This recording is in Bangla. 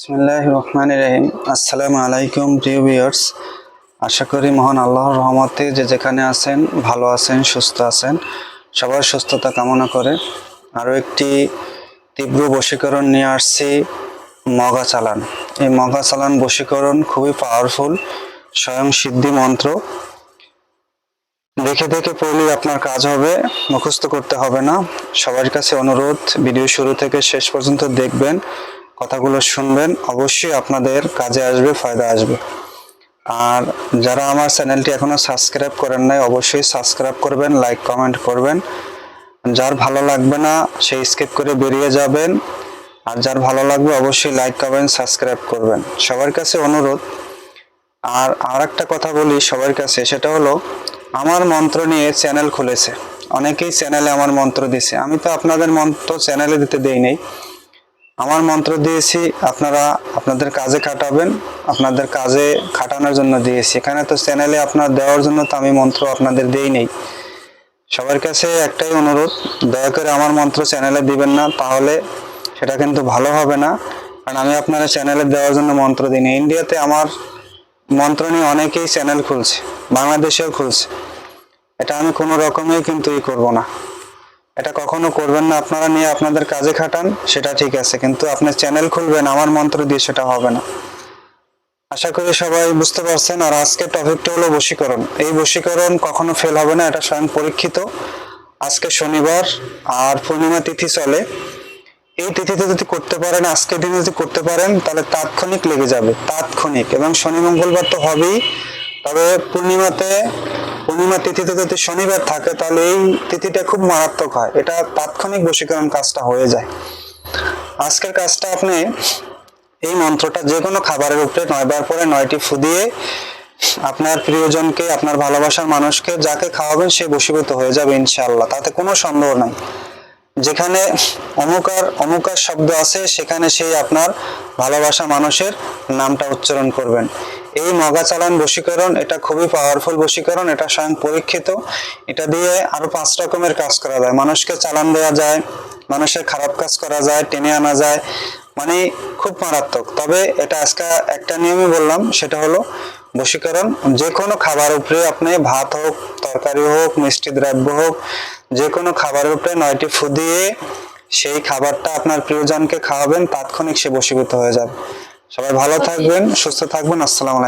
বিসমিল্লাহ রহমান রহিম আসসালামু আলাইকুম প্রিয় ভিউয়ার্স আশা করি মহান আল্লাহর রহমতে যে যেখানে আছেন, ভালো আছেন, সুস্থ আছেন, সবার সুস্থতা কামনা করে আরও একটি তীব্র বশীকরণ নিয়ে আসছি মগা চালান। এই মগা চালান বশীকরণ খুবই পাওয়ারফুল স্বয়ং সিদ্ধি মন্ত্র। দেখে দেখে পড়লে আপনার কাজ হবে, মুখস্থ করতে হবে না। সবার কাছে অনুরোধ, ভিডিও শুরু থেকে শেষ পর্যন্ত দেখবেন। কথাগুলো শুনবেন, অবশ্যই আপনাদের কাজে আসবে, ফায়দা আসবে। আর যারা আমার চ্যানেলটি এখনও সাবস্ক্রাইব করেন নাই, অবশ্যই সাবস্ক্রাইব করবেন, লাইক, কমেন্ট করবেন। যার ভালো লাগবে না সেই স্কিপ করে বেরিয়ে যাবেন। আর যার ভালো লাগবে, অবশ্যই লাইক, কমেন্ট, সাবস্ক্রাইব করবেন। সবার কাছে অনুরোধ, আর আর একটা কথা বলি সবার কাছে, সেটা হলো, আমার মন্ত্র নিয়ে চ্যানেল খুলেছে। অনেকেই চ্যানেলে আমার মন্ত্র দিছে। আমি তো আপনাদের মন্ত্র চ্যানেলে দিতে দেই নাই। আমার মন্ত্র দিয়েছি, আপনারা আপনাদের কাজে খাটাবেন, আপনাদের কাজে খাটানোর জন্য দিয়েছি। এখানে তো চ্যানেলে আপনার দেওয়ার জন্য তো আমি মন্ত্র আপনাদের দেই নেই। সবার কাছে একটাই অনুরোধ, দয়া করে আমার মন্ত্র চ্যানেলে দিবেন না, তাহলে সেটা কিন্তু ভালো হবে না। কারণ আমি আপনারা চ্যানেলে দেওয়ার জন্য মন্ত্র দিই ইন্ডিয়াতে আমার মন্ত্র নিয়ে অনেকেই চ্যানেল খুলছে, বাংলাদেশেও খুলছে। এটা আমি কোনো রকমেই কিন্তু ই করব না। এটা কখনো করবেন না। আপনারা নিয়ে আপনাদের কাজে খাটান, সেটা ঠিক আছে। কিন্তু আপনি চ্যানেল খুলবেন, আমার মন্ত্র দিয়ে সেটা হবে না। আশা করি সবাই বুঝতে পারছেন। আর আজকে টপিকটা হলো বশীকরণ। এই বশীকরণ কখনো ফেল হবে না, এটা স্বয়ং পরীক্ষিত। আজকে শনিবার, আর পূর্ণিমা তিথি চলে। এই তিথিতে যদি করতে পারেন আজকের দিনে যদি করতে পারেন, তাহলে তাৎক্ষণিক লেগে যাবে। তাৎক্ষণিক। এবং শনি মঙ্গলবার তো হবেই। তবে পূর্ণিমাতে পূর্ণিমা তিথিতে যদি শনিবার থাকে, তাহলে এই তিথিটা খুব মারাত্মক হয়। এটা তাৎক্ষণিক বশীকরণ কাজটা হয়ে যায়। আজকের কাজটা আপনি এই মন্ত্রটা যে কোনো খাবারের উপরে নয়বার পরে নয়টি ফু দিয়ে আপনার প্রিয়জনকে, আপনার ভালোবাসার মানুষকে যাকে খাওয়াবেন, সে বশীভূত হয়ে যাবে ইনশাআল্লাহ। তাতে কোনো সন্দেহ নাই। যেখানে অমুকার অমুকার শব্দ আছে, সেখানে সেই আপনার ভালোবাসা মানুষের নামটা উচ্চারণ করবেন। এই মগা চালান বশীকরণ এটা খুবই পাওয়ারফুল বশীকরণ এটা স্বয়ং পরীক্ষিত। এটা দিয়ে আরও পাঁচ রকমের কাজ করা যায়। মানুষকে চালান দেওয়া যায় মানুষের খারাপ কাজ করা যায় টেনে আনা যায় মানে খুব মারাত্মক। তবে এটা আজকে একটা নিয়মই বললাম সেটা হলো বশীকরণ। যে কোনো খাবার উপরে আপনি ভাত হোক তরকারি হোক মিষ্টি দ্রব্য হোক যে কোনো খাবারের উপরে নয়টি ফু দিয়ে সেই খাবারটা আপনার প্রিয়জনকে খাওয়াবেন তাৎক্ষণিক সে বশীভূত হয়ে যাবে। সবাই ভালো থাকবেন সুস্থ থাকবেন আসসালামু আলাইকুম।